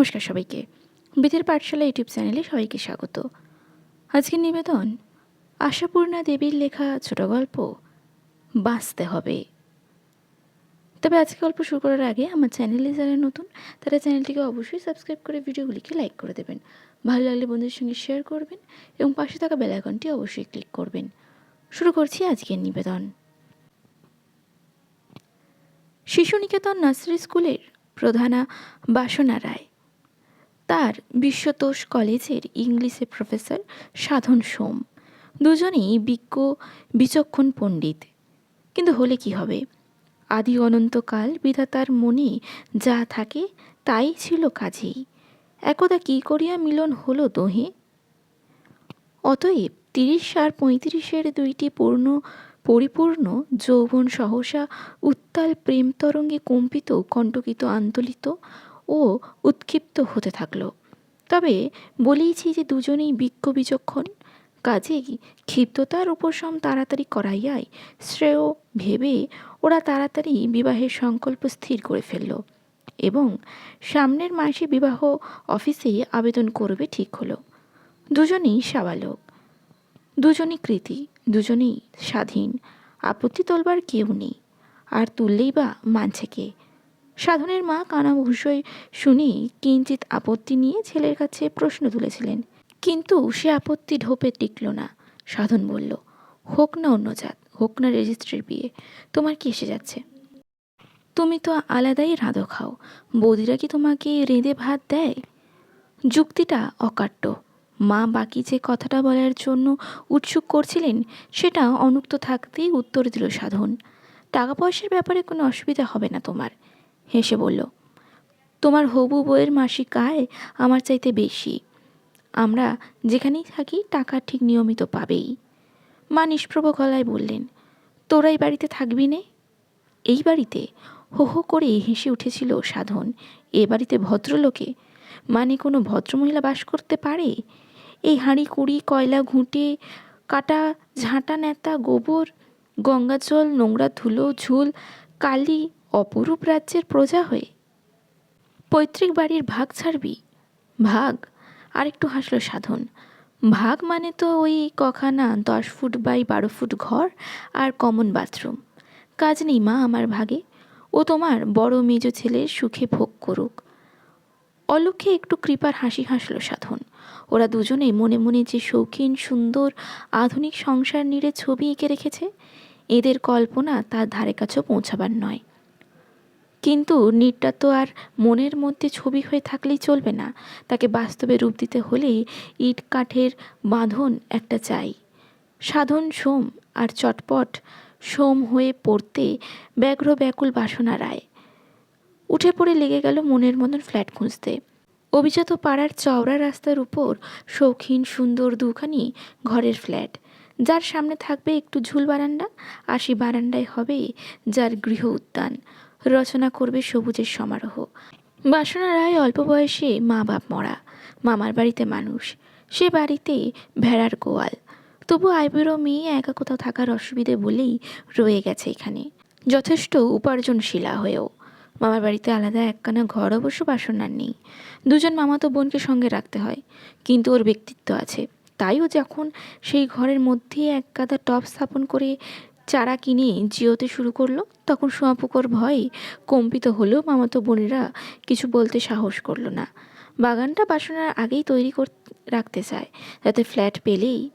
নমস্কার সবাইকে। বিদের পাঠশালা ইউটিউব চ্যানেলে সবাইকে স্বাগত। আজকের নিবেদন, আশাপূর্ণা দেবীর লেখা ছোট গল্প, বাঁচতে হবে। তবে আজকে গল্প শুরু করার আগে আমার চ্যানেলে যারা নতুন, তারা চ্যানেলটিকে অবশ্যই সাবস্ক্রাইব করে ভিডিওগুলিকে লাইক করে দেবেন। ভালো লাগলে বন্ধুদের সঙ্গে শেয়ার করবেন এবং পাশে থাকা বেল আইকনটি অবশ্যই ক্লিক করবেন। শুরু করছি আজকের নিবেদন। শিশু নিকেতন নার্সারি স্কুলের প্রধানা বাসনা রায়। তার বিশ্বতোষ কলেজের ইংলিশের প্রফেসর সাধন সোম। দুজনেই বিজ্ঞ, বিচক্ষণ পণ্ডিত। কিন্তু হলে কি হবে? আদি অনন্তকাল বিধাতার মনে যা থাকে তাই ছিল কাজেই। একদা কি করিয়া মিলন হলো দোহে? অতএব তিরিশ আর পঁয়ত্রিশের দুইটি পূর্ণ, পরিপূর্ণ যৌবন সহসা উত্তাল প্রেম তরঙ্গে কম্পিত, কণ্টকিত, আন্দোলিত ও উৎক্ষিপ্ত হতে থাকল। তবে বলেইছি যে দুজনেই বিজ্ঞ বিচক্ষণ, কাজেই ক্ষিপ্ততার উপশম তাড়াতাড়ি করাইয়াই শ্রেয় ভেবে ওরা তাড়াতাড়ি বিবাহের সংকল্প স্থির করে ফেলল এবং সামনের মাসে বিবাহ অফিসে আবেদন করবে ঠিক হলো। দুজনেই সাবালক, দুজনই কৃতি, দুজনেই স্বাধীন, আপত্তি তোলবার কেউ নেই, আর তুললেই বা মানছে কে? সাধনের মা কানা কানাঘুষোয় শুনে কিঞ্চিত আপত্তি নিয়ে ছেলের কাছে প্রশ্ন তুলেছিলেন। কিন্তু সে আপত্তি ঢোপে টিকল না। সাধন বলল, হোক না অন্য জাত, হোক না রেজিস্ট্রির বিয়ে, তোমার কি এসে যাচ্ছে? তুমি তো আলাদাই রাঁধো খাও, বৌদিরা কি তোমাকে রেঁধে ভাত দেয়? যুক্তিটা অকাট্য। মা বাকি যে কথাটা বলার জন্য উৎসুক করছিলেন, সেটা অনুক্ত থাকতেই উত্তর দিল সাধন। টাকা পয়সার ব্যাপারে কোনো অসুবিধা হবে না তোমার। হেসে বলল, তোমার হবু বইয়ের মাসিক আয় আমার চাইতে বেশি। আমরা যেখানেই থাকি টাকা ঠিক নিয়মিত পাবেই। মা নিষ্প্রভ গলায় বললেন, তোরা এই বাড়িতে থাকবি নে? এই বাড়িতে? হো হো করে হেসে উঠেছিল সাধন। এ বাড়িতে ভদ্রলোকে মানে কোনো ভদ্রমহিলা বাস করতে পারে? এই হাঁড়ি, কুড়ি, কয়লা, ঘুঁটে, কাটা, ঝাঁটা নেতা গোবর গঙ্গা জল নোংরা ধুলো, ঝুল, কালি অপরূপ রাজ্যের প্রজা হয়ে। পৈতৃক বাড়ির ভাগ ছাড়বি। ভাগ? আর একটু হাসলো সাধন। ভাগ মানে তো ওই কখানা দশ ফুট বাই বারো ফুট ঘর আর কমন বাথরুম। কাজ নেই মা আমার ভাগে। ও তোমার বড় মেজ ছেলের সুখে ভোগ করুক। অলক্ষে একটু কৃপার হাসি হাসল সাধন। ওরা দুজনে মনে মনে যে শৌখিন, সুন্দর, আধুনিক সংসার নিড়ে ছবি এঁকে রেখেছে, এদের কল্পনা তার ধারে কাছেও পৌঁছাবার নয়। কিন্তু নিটটা তো আর মনের মধ্যে ছবি হয়ে থাকলেই চলবে না। তাকে বাস্তবে রূপ দিতে হলে ইট কাঠের বাঁধন একটা চাই। সাধন সোম আর চটপট সোম হয়ে পড়তে ব্যগ্র ব্যাকুল বাসনা রায়। উঠে পড়ে লেগে গেল মনের মতন ফ্ল্যাট খুঁজতে। অভিজাত পাড়ার চওড়া রাস্তার উপর শৌখিন, সুন্দর দুখানি ঘরের ফ্ল্যাট। যার সামনে থাকবে একটু ঝুল বারান্দা আর সেই বারান্দায় হবে যার গৃহ উদ্যান। রচনা করবে সবুজের সমারোহ। বাসনা রায় অল্প বয়সে মা বাপ মরা, মামার বাড়িতে মানুষ, সে বাড়িতে ভেড়ার গোয়াল। তবু আইবুড়ো মেয়ে একা কোথাও থাকার অসুবিধে বলেই রয়ে গেছে এখানে। যথেষ্ট উপার্জনশীলা হয়েও। মামার বাড়িতে আলাদা একখানা ঘর অবশ্য বাসনার নেই। দুজন মামাতো বোনকে সঙ্গে রাখতে হয়, কিন্তু ওর ব্যক্তিত্ব আছে। তাইও যখন সেই ঘরের মধ্যে এক গাদা টপ স্থাপন করে চারা কিনে জিওতে শুরু করল। তখন সোয়াপুকর ভয়ে কম্পিত হলেও মামাতো বোনেরা কিছু বলতে সাহস করল না। বাগানটা বাসনার আগেই তৈরি কর রাখতে চায়। যাতে ফ্ল্যাট পেলেই।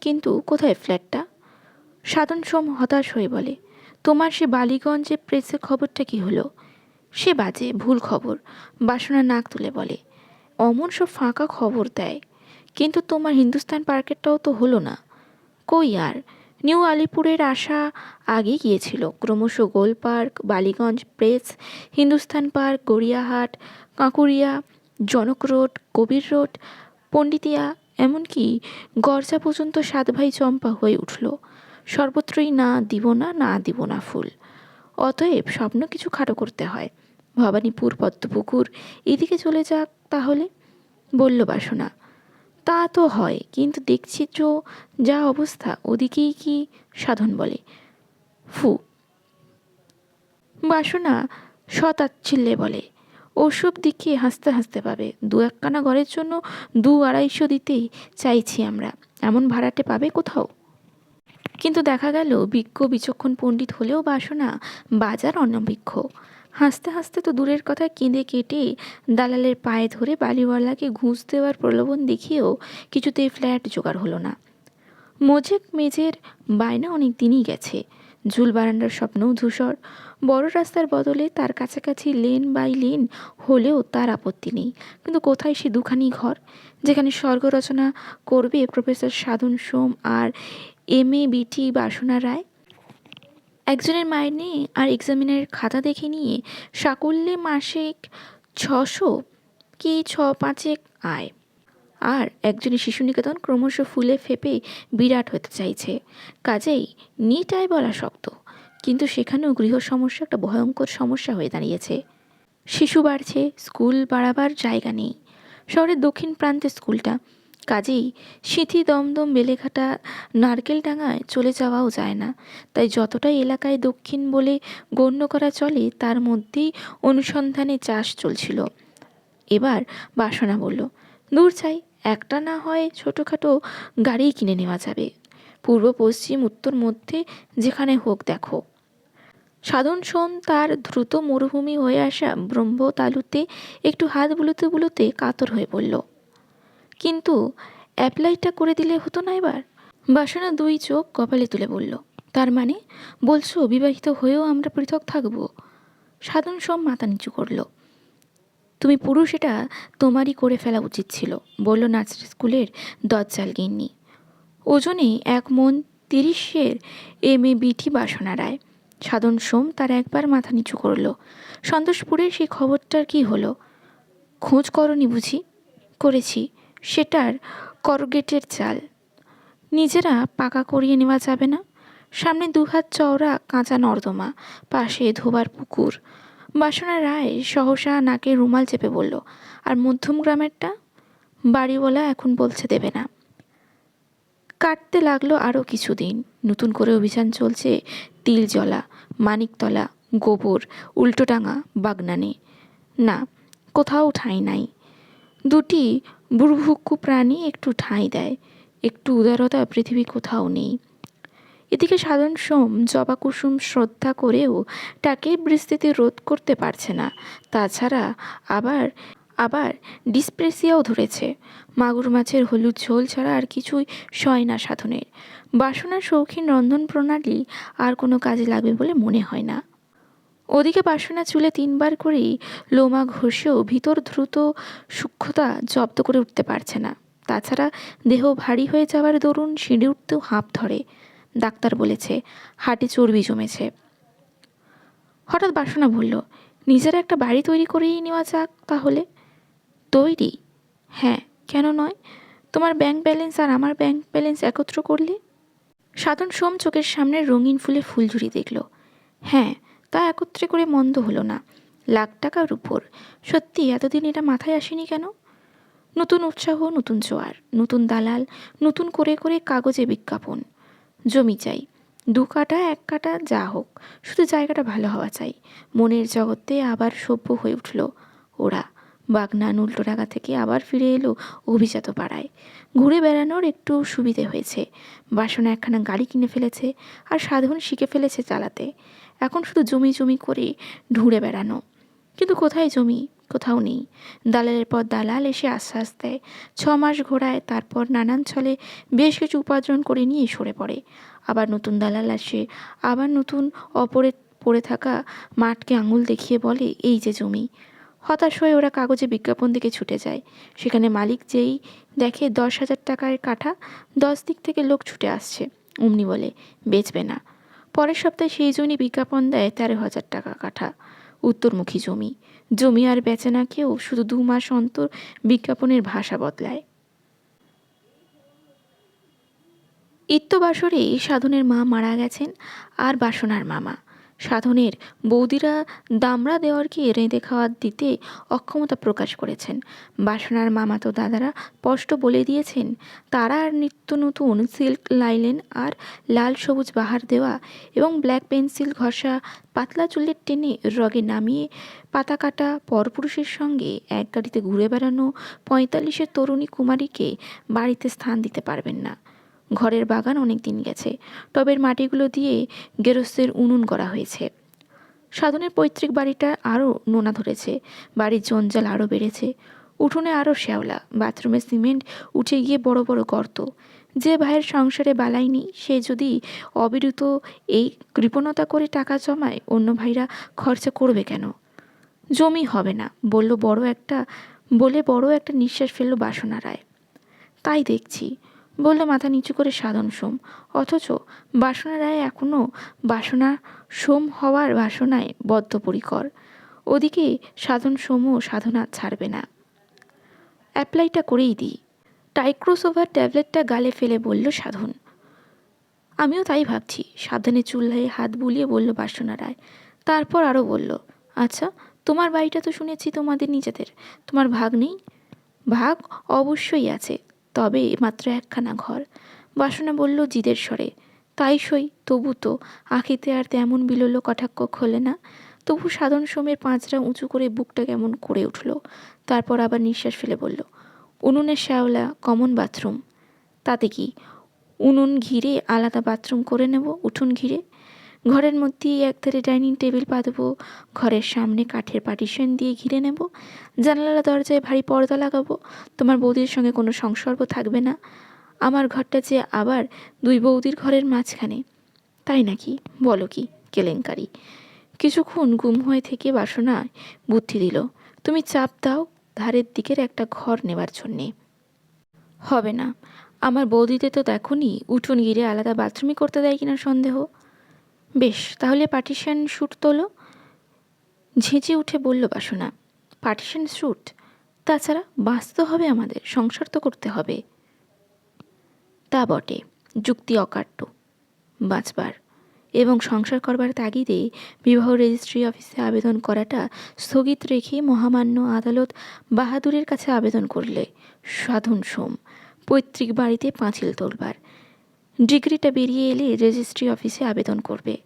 কিন্তু কোথায় ফ্ল্যাটটা? সাধন সোম হতাশ হয়ে বলে, তোমার সে বালিগঞ্জে প্রেসের খবরটা কি হলো? সে বাজে, ভুল খবর, বাসনা নাক তুলে বলে। অমন সব ফাঁকা খবর দেয়। কিন্তু তোমার হিন্দুস্তান পার্কেরটাও তো হলো না। কই আর? নিউ আলিপুরের আশা আগে গিয়েছিল। ক্রমশ Gol park, Ballygunge press, Hindustan park, Gariahat, কাঁকুড়িয়া, Janak road কবির রোড, পণ্ডিতিয়া, এমনকি গরজা পর্যন্ত সাত ভাই চম্পা হয়ে উঠল। সর্বত্রই না দিব না না দিব না ফুল। অতএব স্বপ্ন কিছু খাটো করতে হয়। ভবানীপুর, পদ্মপুকুর, এদিকে চলে যাক তাহলে? বলল বাসনা। তা তো হয়, কিন্তু দেখছি তো যা অবস্থা, ওদিকেই কি সাধন বলে। ফু। বাসনা সতাচ্ছিল্যে বলে, ওসব দিকে হাসতে হাসতে পাবে। দু একখানা ঘরের জন্য দু আড়াইশো দিতেই চাইছি আমরা, এমন ভাড়াটে পাবে কোথাও? কিন্তু দেখা গেল বিজ্ঞ বিচক্ষণ পণ্ডিত হলেও বাসনা বাজার অনভিজ্ঞ হাসতে হাসতে তো দূরের কথা কেঁদে কেটে দালালের পায়ে ধরে বালিওয়ালাকে ঘুষ দেওয়ার প্রলোভন দেখিয়েও কিছুতেই ফ্ল্যাট জোগাড় হলো না। মোজেক মেজের বায়না অনেক দিনই গেছে। ঝুল বারান্দার স্বপ্নও ধূসর। বড় রাস্তার বদলে তার কাছাকাছি লেন বাই লেন হলেও তার আপত্তি নেই। কিন্তু কোথায় সে দুখানি ঘর? যেখানে স্বর্গ রচনা করবে professor Sadhan Som R M A বিটি বাসনা রায়? একজনের মাইনে আর এক্সামিনের খাতা দেখে নিয়ে সাকল্যে মাসিক ছশো কি ছ পাঁচেক আয়। আর একজনের শিশু নিকেতন ক্রমশ ফুলে ফেপে বিরাট হতে চাইছে। কাজেই নিট আয় বলা শক্ত। কিন্তু সেখানেও গৃহ সমস্যা একটা ভয়ঙ্কর সমস্যা হয়ে দাঁড়িয়েছে। শিশু বাড়ছে, স্কুল বাড়াবার জায়গা নেই। শহরের দক্ষিণ প্রান্তে স্কুলটা কাজেই সিঁথি দমদম বেলেঘাটা নারকেলডাঙায় চলে যাওয়াও যায় না। তাই যতটা এলাকায় দক্ষিণ বলে গণ্য করা চলে, তার মধ্যেই অনুসন্ধানে চাষ চলছিল। এবার বাসনা বলল, দূর চাই একটা না হয় ছোটোখাটো গাড়িই কিনে নেওয়া যাবে। পূর্ব, পশ্চিম, উত্তর, মধ্যে যেখানে হোক দেখো। সাধন সোম তার দ্রুত মরুভূমি হয়ে আসা ব্রহ্ম তালুতে একটু হাত বুলোতে বুলোতে কাতর হয়ে পড়ল। কিন্তু অ্যাপ্লাইটা করে দিলে হতো না এবার। বাসনা দুই চোখ কপালে তুলে বলল, তার মানে? বলছো বিবাহিত হয়েও আমরা পৃথক থাকব? সাধন সোম মাথা নিচু করল। তুমি পুরুষ, এটা তোমারই করে ফেলা উচিত ছিল, বলল নার্সারি স্কুলের দজ্জাল গিন্নি। ওজনে এক মন তিরিশের এম এ বিটি বাসনা রায়। সাধন সোম তার একবার মাথা নিচু করল। সন্তোষপুরে সেই খবরটার কি হলো? খোঁজ করনি বুঝি? করেছি। সেটার করগেটের চাল। নিজেরা পাকা করিয়ে নেওয়া যাবে না। সামনে দুহাত চওড়া কাঁচা নর্দমা, পাশে ধোবার পুকুর। বাসনা রায় সহসা নাকে রুমাল চেপে বলল, আর মধ্যম গ্রামেরটা? বাড়িওয়ালা এখন বলছে দেবে না। কাটতে লাগল আরও কিছুদিন। নতুন করে অভিযান চলছে তিলজলা, মানিকতলা, গোবর উল্টোডাঙা বাগনানে। না, কোথাও ঠাঁই নাই। দুটি বুড়ভুক্কু প্রাণী একটু ঠাঁই দেয়, একটু উদারতা পৃথিবী কোথাও নেই। এদিকে সাধন সোম জবা কুসুম শ্রদ্ধা করেও তাকে বৃষ্টিতে রোধ করতে পারছে না। তাছাড়া আবার আবার ডিসপ্রেসিয়াও ধরেছে। মাগুর মাছের হলুদ ঝোল ছাড়া আর কিছুই সয় না সাধনের। বাসনার শৌখিন রন্ধন প্রণালী আর কোনো কাজে লাগবে বলে মনে হয় না। ওদিকে বাসনা চুলে তিনবার করেই লোমা ঘষেও ভিতর দ্রুত সূক্ষ্মতা জব্দ করে উঠতে পারছে না। তাছাড়া দেহ ভারী হয়ে যাওয়ার দরুন সিঁড়ি উঠতেও হাঁপ ধরে। ডাক্তার বলেছে, হাটে চর্বি জমেছে। হঠাৎ বাসনা বলল, নিজের একটা বাড়ি তৈরি করেই নেওয়া যাক তাহলে? তৈরি? হ্যাঁ কেন নয়? তোমার ব্যাংক ব্যালেন্স আর আমার ব্যাংক ব্যালেন্স একত্র করলে? সাধন সোম চোখের সামনে রঙিন ফুলে ফুলঝুরি দেখল। হ্যাঁ তা একত্রে করে মন্দ হলো না। লাখ টাকার উপর। সত্যি, এতদিন এটা মাথায় আসেনি কেন? নতুন উৎসাহ, নতুন জোয়ার, নতুন দালাল, নতুন করে করে কাগজে বিজ্ঞাপন। জমি চাই। দু কাটা, এক কাটা, যা হোক। শুধু জায়গাটা ভালো হওয়া চাই। মনের জগতে আবার সভ্য হয়ে উঠল ওরা। বাগনান টাকা থেকে আবার ফিরে এলো অভিজাত পাড়ায়। ঘুরে বেড়ানোর একটু সুবিধে হয়েছে। বাসনা একখানা গাড়ি কিনে ফেলেছে আর সাধন শিখে ফেলেছে চালাতে। এখন শুধু জমি জমি করে ঢুঁড়ে বেড়ানো। কিন্তু কোথায় জমি? কোথাও নেই। দালালের পর দালাল এসে আশ্বাস দেয়। ছ মাস ঘোরায়, তারপর নানান ছলে বেশ কিছু উপার্জন করে নিয়ে সরে পড়ে। আবার নতুন দালাল আসে। আবার নতুন অপরে পড়ে থাকা মাঠকে আঙুল দেখিয়ে বলে, এই যে জমি। হতাশ হয়ে ওরা কাগজে বিজ্ঞাপন দিকে ছুটে যায়। সেখানে মালিক যেই দেখে দশ হাজার টাকার কাঠা দশ দিক থেকে লোক ছুটে আসছে। অমনি বলে, বেচবে না। পরের সপ্তাহে সেই জমি বিজ্ঞাপন দেয় তেরো হাজার টাকা কাঠা, উত্তরমুখী জমি। জমি আর বেচে না কেউ শুধু দু মাস অন্তর বিজ্ঞাপনের ভাষা বদলায়। ইত্যবাসরে সাধনের মা মারা গেছেন আর বাসনার মামা। সাধনের বৌদিরা দামড়া দেওয়ারকে রেঁধে খাওয়ার দিতে অক্ষমতা প্রকাশ করেছেন। বাসনার মামাতো দাদারা স্পষ্ট বলে দিয়েছেন, তারা আর নিত্য নতুন সিল্ক লাইলেন আর লাল সবুজ বাহার দেওয়া এবং ব্ল্যাক পেন্সিল ঘষা পাতলা চুলের টেনে রগে নামিয়ে পাতা কাটা পরপুরুষের সঙ্গে এক গাড়িতে ঘুরে বেড়ানো পঁয়তাল্লিশের তরুণী কুমারীকে বাড়িতে স্থান দিতে পারবেন না। ঘরের বাগান অনেক দিন গেছে। টবের মাটিগুলো দিয়ে গেরস্তের উনুন করা হয়েছে। সাধনের পৈতৃক বাড়িটা আরও নোনা ধরেছে। বাড়ির জঞ্জাল আরও বেড়েছে। উঠোনে আরও শ্যাওলা, বাথরুমে সিমেন্ট, উঠে গিয়ে বড় বড় গর্ত। যে ভাইয়ের সংসারে বালাইনি, সে যদি অবিরত এই কৃপণতা করে টাকা জমায়, অন্য ভাইরা খরচা করবে কেন? জমি হবে না, বলল বড় একটা, বলে বড় একটা নিঃশ্বাস ফেলল বাসনা রায়। তাই দেখছি বলল, মাথা নিচু করে সাধন সোম। অথচ বাসনা রায় এখনও বাসনা সোম হওয়ার বাসনায় বদ্ধপরিকর। ওদিকে সাধন সোমও সাধনা ছাড়বে না। অ্যাপ্লাইটা করেই দিই। টাইক্রোসোভার ট্যাবলেটটা গালে ফেলে বলল সাধন। আমিও তাই ভাবছি। সাবধানে চুল্লায় হাত বুলিয়ে বলল বাসনা রায়। তারপর আরও বলল আচ্ছা তোমার বাড়িটা তো শুনেছি তোমাদের নিজেদের। তোমার ভাগ নেই? ভাগ অবশ্যই আছে। তবে মাত্র একখানা ঘর। বাসনা বলল, জিদের স্বরে। তাই সই, তবু তো আখিতে আর তেমন বিলল কটাক্ষ খোলে না। তবু সাধন সোমের পাঁচরা উঁচু করে বুকটা কেমন করে উঠল। তারপর আবার নিঃশ্বাস ফেলে বলল উনুনের শ্যাওলা, কমন বাথরুম। তাতে কি? উনুন ঘিরে আলাদা বাথরুম করে নেব, উঠুন ঘিরে? ঘরের মধ্যেই একধারে ডাইনিং টেবিল পাতবো, ঘরের সামনে কাঠের পার্টিশন দিয়ে ঘিরে নেব জানালা দরজায় ভারী পর্দা লাগাবো, তোমার বৌদির সঙ্গে কোনো সংসর্গ থাকবে না। আমার ঘরটা যে আবার দুই বৌদির ঘরের মাঝখানে, তাই নাকি? বলো কি, কেলেঙ্কারি। কিছুক্ষণ গুম হয়ে থেকে বাসনায় বুদ্ধি দিল, তুমি চাপ দাও, ধারের দিকের একটা ঘর নেবার জন্যে। হবে না, আমার বৌদিতে তো দেখনি, উঠোন গিরে আলাদা বাথরুমই করতে দেয় কিনা সন্দেহ। বেশ, তাহলে পার্টিশন শ্যুট তোলো। ঝেঁচে উঠে বলল বাসনা, পার্টিশন শ্যুট তাছাড়া বাঁচতে হবে আমাদের, সংসার তো করতে হবে। তা বটে, যুক্তি অকাট্য। বাঁচবার। এবং সংসার করবার তাগিদে বিবাহ রেজিস্ট্রি অফিসে আবেদন করাটা স্থগিত রেখে মহামান্য আদালত বাহাদুরের কাছে আবেদন করলে। সাধন সোম, পৈতৃক বাড়িতে পাঁচিল তোলবার। ডিগ্রিটা বেরিয়ে এলে রেজিস্ট্রি অফিসে আবেদন করবে।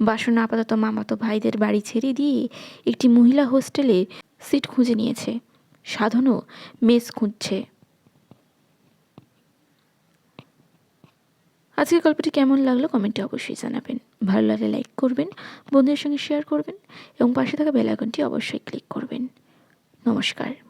বাসনা আপাতত মামাতো ভাইদের বাড়ি ছেড়ে দিয়ে একটি মহিলা হোস্টেলে সিট খুঁজে নিয়েছে। সাধনও মেস খুঁজছে। আজকের গল্পটি কেমন লাগল কমেন্টে অবশ্যই জানাবেন। ভালো লাগলে লাইক করবেন, বন্ধুদের সঙ্গে শেয়ার করবেন এবং পাশে থাকা বেল আইকনটি অবশ্যই ক্লিক করবেন। নমস্কার।